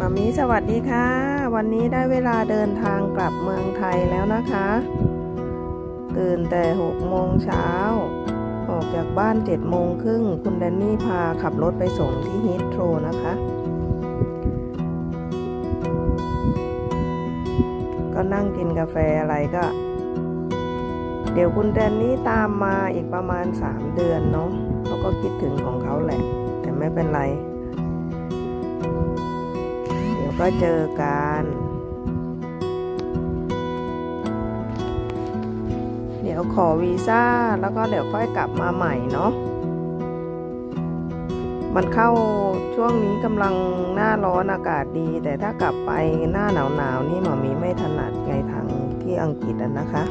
มามีสวัสดีค่ะ วันนี้ได้เวลาเดินทางกลับเมืองไทยแล้วนะคะ ตื่นแต่หกโมงเช้า ออกจากบ้านเจ็ดโมงครึ่งคุณแดนนี่พาขับรถไปส่งที่ฮิตโทรนะคะ ก็นั่งกินกาแฟอะไรก็ เดี๋ยวคุณแดนนี่ตามมาอีกประมาณ 3 เดือนเนาะเขาก็คิดถึงของเขาแหละ แต่ไม่เป็นไร ก็เจอกัน เดี๋ยวขอวีซ่าแล้วก็เดี๋ยวค่อยกลับมาใหม่เนาะ มันเข้าช่วงนี้กำลังหน้าร้อนอากาศดี แต่ถ้ากลับไปหน้าหนาวหนาวๆนี่หมอมีไม่ถนัดไงทางที่อังกฤษนะคะ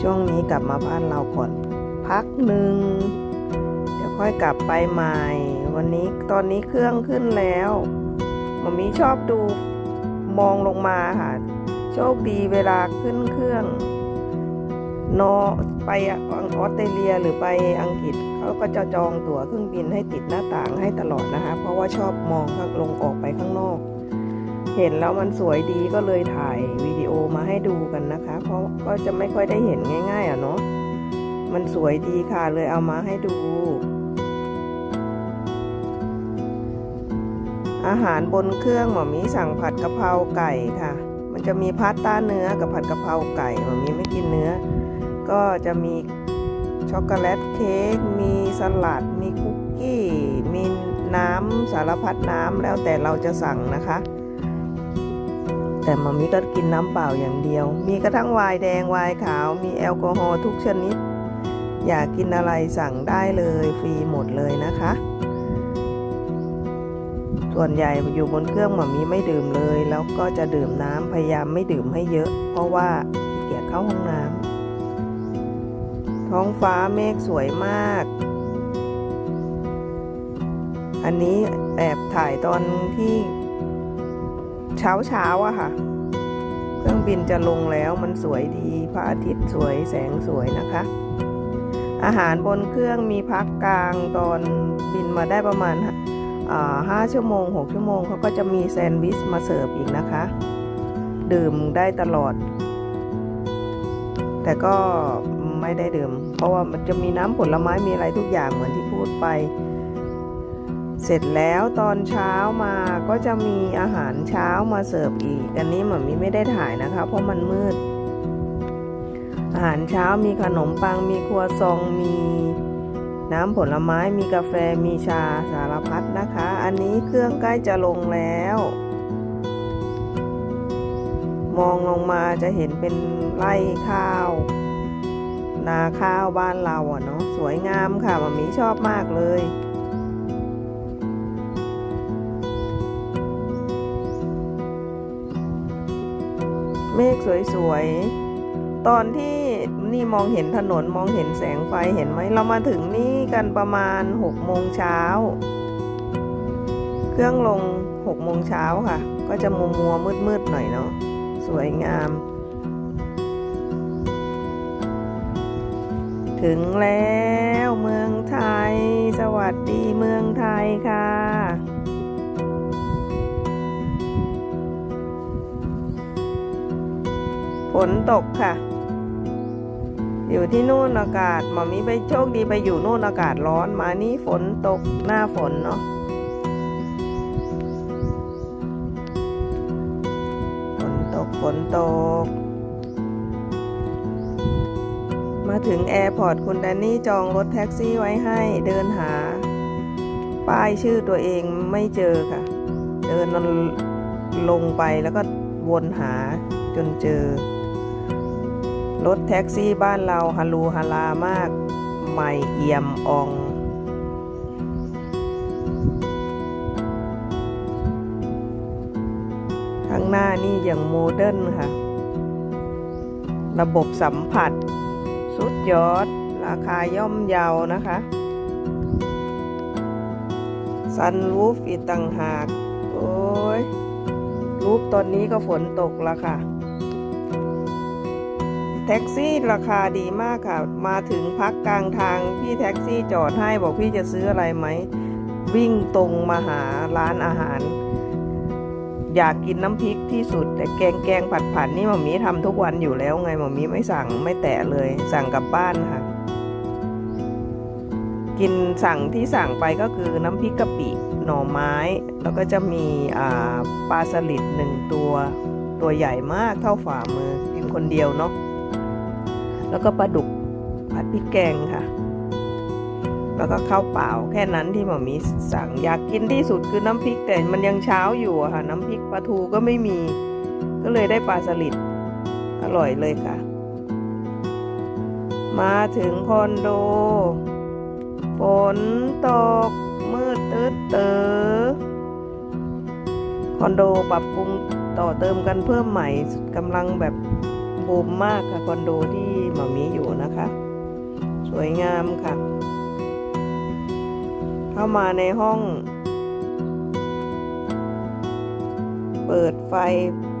ช่วงนี้กลับมาบ้านเราก่อนพักหนึ่งเดี๋ยวค่อยกลับไปใหม่ วันนี้ตอนนี้เครื่องขึ้นแล้ว มอมีชอบดูมองลงมาค่ะ โชคดีเวลาขึ้นเครื่องนอไปออสเตรเลียหรือไปอังกฤษเขาก็จะจองตั๋วเครื่องบินให้ติดหน้าต่างให้ตลอดนะคะ เพราะว่าชอบมองข้างลงออกไปข้างนอก เห็นแล้วมันสวยดีก็เลยถ่ายวิดีโอมาให้ดูกันนะคะ เพราะก็จะไม่ค่อยได้เห็นง่ายๆอะเนาะมันสวยดีค่ะเลยเอามาให้ดู อาหารบนเครื่องหมอมีสั่งผัดกะเพราไก่ค่ะ มันจะมีพาสต้าเนื้อกับผัดกะเพราไก่หมอมีไม่กินเนื้อ ก็จะมีช็อกโกแลตเค้กมีสลัด มีคุกกี้มีน้ำสารพัดน้ำแล้วแต่เราจะสั่งนะคะ แต่หมามีก็กินน้ำเปล่าอย่างเดียว มีกระทั่งไวน์แดงไวน์ขาวมีแอลกอฮอล์ทุกชนิด อยากกินอะไรสั่งได้เลยฟรีหมดเลยนะคะ ส่วนใหญ่อยู่บนเครื่องหมามีไม่ดื่มเลย แล้วก็จะดื่มน้ำพยายามไม่ดื่มให้เยอะ เพราะว่าขี้เกียจเข้าห้องน้ำท้องฟ้าเมฆสวยมาก อันนี้แอบถ่ายตอนที่เช้าเช้าอะค่ะ เครื่องบินจะลงแล้วมันสวยดี พระอาทิตย์สวยแสงสวยนะคะ อาหารบนเครื่องมีพักกลางตอนบินมาได้ประมาณ ห้าชั่วโมงหกชั่วโมงเขาก็จะมีแซนด์วิชมาเสิร์ฟอีกนะคะ ดื่มได้ตลอด แต่ก็ไม่ได้ดื่ม เพราะว่ามันจะมีน้ำผลไม้มีอะไรทุกอย่างเหมือนที่พูดไป เสร็จแล้วตอนเช้ามาก็จะมีอาหารเช้ามาเสิร์ฟอีก อันนี้หมอมีไม่ได้ถ่ายนะคะ เพราะมันมืด อาหารเช้ามีขนมปังมีครัวซองมี น้ำผลไม้มีกาแฟมีชาสารพัดนะคะ อันนี้เครื่องใกล้จะลงแล้ว มองลงมาจะเห็นเป็นไร่ข้าว นาข้าวบ้านเราอะเนาะสวยงามค่ะมามีชอบมากเลยเมฆสวยๆ ตอนที่ นี่มองเห็นถนนมองเห็นแสงไฟเห็นไหมเรามาถึงนี่กันประมาณ6โมงเช้า เครื่องลง6โมงเช้าค่ะ ก็จะมัวมัวมืดมืดหน่อยเนาะสวยงาม ถึงแล้วเมืองไทย สวัสดีเมืองไทยค่ะฝนตกค่ะ อยู่ที่นู่นอากาศหมอมีไปโชคดีไปอยู่นู่นอากาศร้อนมานี่ฝนตกหน้าฝนเนาะฝนตกฝนตก มาถึงแอร์พอร์ตคุณแดนนี่จองรถแท็กซี่ไว้ให้เดินหา ป้ายชื่อตัวเองไม่เจอค่ะ เดินลงไปแล้วก็วนหาจนเจอ รถแท็กซี่บ้านเราฮาลูฮาลามาก ใหม่เอี่ยมออง ข้างหน้านี่อย่างโมเดิร์นค่ะ ระบบสัมผัส สุดยอด ราคาย่อมเยาวนะคะซันรูฟอีกต่างหาก โอ้ยรูปตอนนี้ก็ฝนตกแล้วค่ะ แท็กซี่ราคาดีมากค่ะ มาถึงพักกลางทาง พี่แท็กซี่จอดให้บอกพี่จะซื้ออะไรไหม วิ่งตรงมาหาร้านอาหาร อยากกินน้ำพริกที่สุด แต่แกงแกงผัดผัดนี่หมอมีทำทุกวันอยู่แล้วไงหมอมีไม่สั่งไม่แตะเลย สั่งกลับบ้านค่ะ กินสั่งที่สั่งไปก็คือน้ำพริกกะปิหน่อไม้ แล้วก็จะมีปลาสลิดหนึ่งตัว ตัวใหญ่มากเท่าฝ่ามือกินคนเดียวเนาะ แล้วก็ปลาดุกผัดพริกแกงค่ะ แล้วก็ข้าวเปล่าแค่นั้นที่หมอมีสั่งอยากกินที่สุดคือน้ำพริกแต่มันยังเช้าอยู่อะค่ะ น้ำพริกปลาทูก็ไม่มี ก็เลยได้ปลาสลิดอร่อยเลยค่ะ มาถึงคอนโด ฝนตก มืดตืดเตอคอนโดปรับปรุงต่อเติมกันเพิ่มใหม่กำลังแบบ ภูมมากค่ะคอนโดที่หมามีอยู่นะคะ สวยงามค่ะ เข้ามาในห้อง เปิดไฟ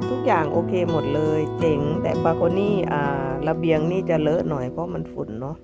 ทุกอย่างโอเคหมดเลย เจ๋งแต่บาโคนี่อ่าระเบียงนี่จะเลอะหน่อยเพราะมันฝุ่นเนาะ